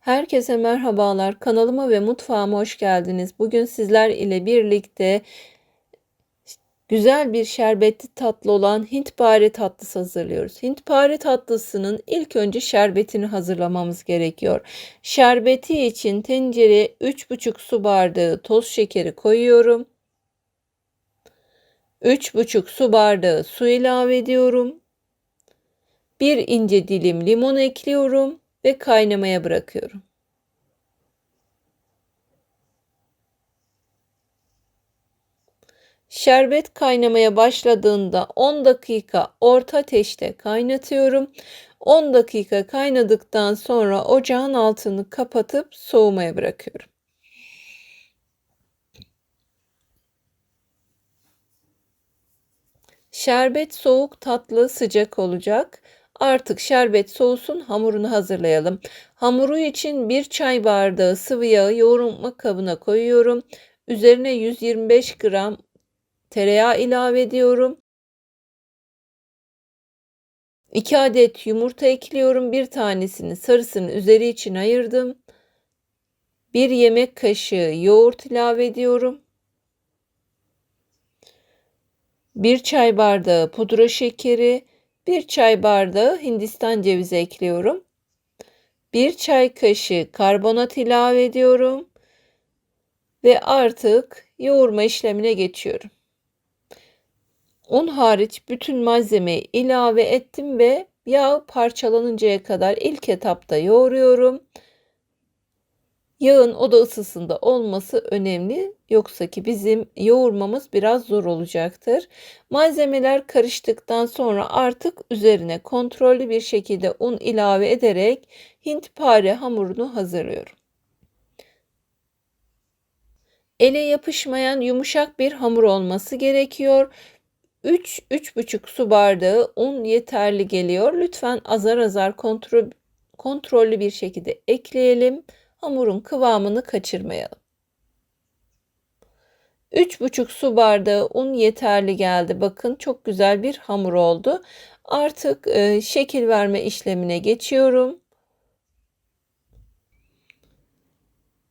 Herkese merhabalar. Kanalıma ve mutfağıma hoş geldiniz. Bugün sizler ile birlikte güzel bir şerbetli tatlı olan Hintpare tatlısı hazırlıyoruz. Hintpare tatlısının ilk önce şerbetini hazırlamamız gerekiyor. Şerbeti için tencereye 3,5 su bardağı toz şekeri koyuyorum. 3,5 su bardağı su ilave ediyorum. Bir ince dilim limon ekliyorum ve kaynamaya bırakıyorum. Şerbet kaynamaya başladığında 10 dakika orta ateşte kaynatıyorum. 10 dakika kaynadıktan sonra ocağın altını kapatıp soğumaya bırakıyorum. Şerbet soğuk, tatlı, sıcak olacak. Artık şerbet soğusun hamurunu hazırlayalım. Hamuru için bir çay bardağı sıvı yağı yoğurma kabına koyuyorum. Üzerine 125 gram tereyağı ilave ediyorum. 2 adet yumurta ekliyorum. Bir tanesini sarısını üzeri için ayırdım. 1 yemek kaşığı yoğurt ilave ediyorum. 1 çay bardağı pudra şekeri, 1 çay bardağı hindistan cevizi ekliyorum. 1 çay kaşığı karbonat ilave ediyorum. Ve artık yoğurma işlemine geçiyorum. Un hariç bütün malzemeyi ilave ettim ve yağ parçalanıncaya kadar ilk etapta yoğuruyorum. Yağın oda ısısında olması önemli. Yoksa ki bizim yoğurmamız biraz zor olacaktır. Malzemeler karıştıktan sonra artık üzerine kontrollü bir şekilde un ilave ederek hintpare hamurunu hazırlıyorum. Ele yapışmayan yumuşak bir hamur olması gerekiyor. 3-3,5 su bardağı un yeterli geliyor. Lütfen azar azar kontrol, kontrollü bir şekilde ekleyelim hamurun kıvamını kaçırmayalım. 3,5 su bardağı un yeterli geldi. Bakın çok güzel bir hamur oldu. Artık e, şekil verme işlemine geçiyorum.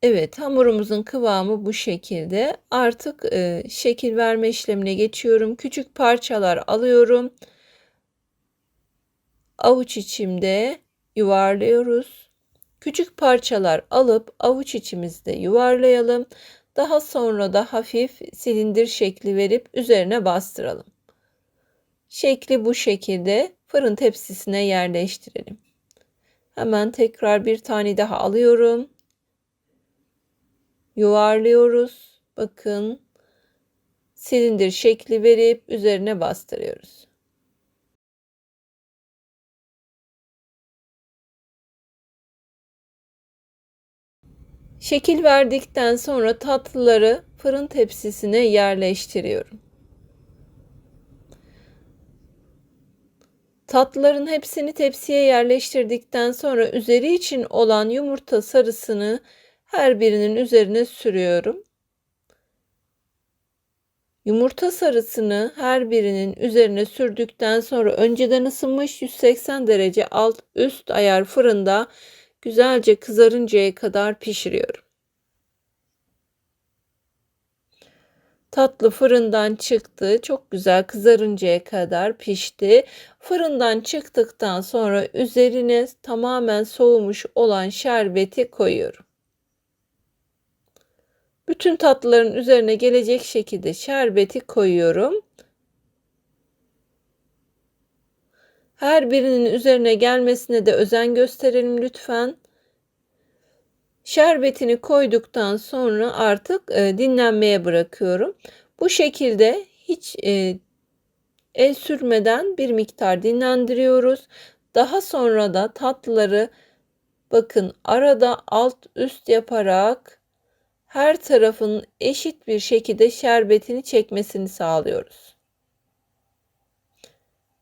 Evet hamurumuzun kıvamı bu şekilde. Artık e, şekil verme işlemine geçiyorum. Küçük parçalar alıyorum. Avuç içimde yuvarlıyoruz. Küçük parçalar alıp avuç içimizde yuvarlayalım. Daha sonra da hafif silindir şekli verip üzerine bastıralım. Şekli bu şekilde fırın tepsisine yerleştirelim. Hemen tekrar bir tane daha alıyorum. Yuvarlıyoruz. Bakın silindir şekli verip üzerine bastırıyoruz. Şekil verdikten sonra tatlıları fırın tepsisine yerleştiriyorum. Tatlıların hepsini tepsiye yerleştirdikten sonra üzeri için olan yumurta sarısını her birinin üzerine sürüyorum. Yumurta sarısını her birinin üzerine sürdükten sonra önceden ısınmış 180 derece alt üst ayar fırında güzelce kızarıncaya kadar pişiriyorum. Tatlı fırından çıktı. Çok güzel kızarıncaya kadar pişti. Fırından çıktıktan sonra üzerine tamamen soğumuş olan şerbeti koyuyorum. Bütün tatlıların üzerine gelecek şekilde şerbeti koyuyorum. Her birinin üzerine gelmesine de özen gösterelim lütfen. Şerbetini koyduktan sonra artık e, dinlenmeye bırakıyorum. Bu şekilde hiç e, el sürmeden bir miktar dinlendiriyoruz. Daha sonra da tatlıları bakın arada alt üst yaparak her tarafın eşit bir şekilde şerbetini çekmesini sağlıyoruz.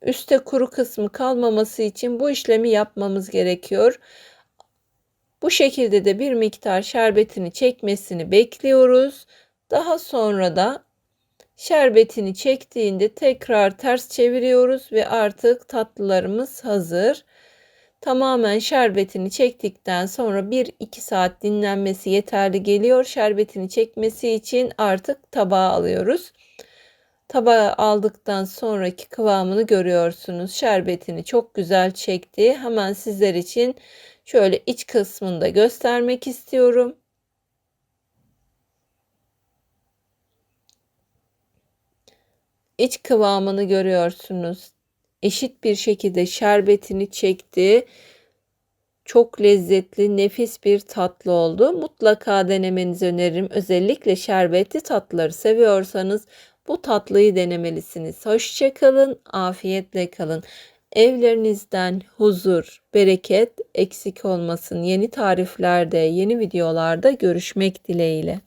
Üste kuru kısmı kalmaması için bu işlemi yapmamız gerekiyor. Bu şekilde de bir miktar şerbetini çekmesini bekliyoruz. Daha sonra da şerbetini çektiğinde tekrar ters çeviriyoruz ve artık tatlılarımız hazır. Tamamen şerbetini çektikten sonra 1-2 saat dinlenmesi yeterli geliyor. Şerbetini çekmesi için artık tabağa alıyoruz. Tabağa aldıktan sonraki kıvamını görüyorsunuz. Şerbetini çok güzel çekti. Hemen sizler için şöyle iç kısmını da göstermek istiyorum. İç kıvamını görüyorsunuz. Eşit bir şekilde şerbetini çekti. Çok lezzetli, nefis bir tatlı oldu. Mutlaka denemenizi öneririm. Özellikle şerbetli tatlıları seviyorsanız bu tatlıyı denemelisiniz. Hoşçakalın, afiyetle kalın. Evlerinizden huzur, bereket eksik olmasın. Yeni tariflerde, yeni videolarda görüşmek dileğiyle.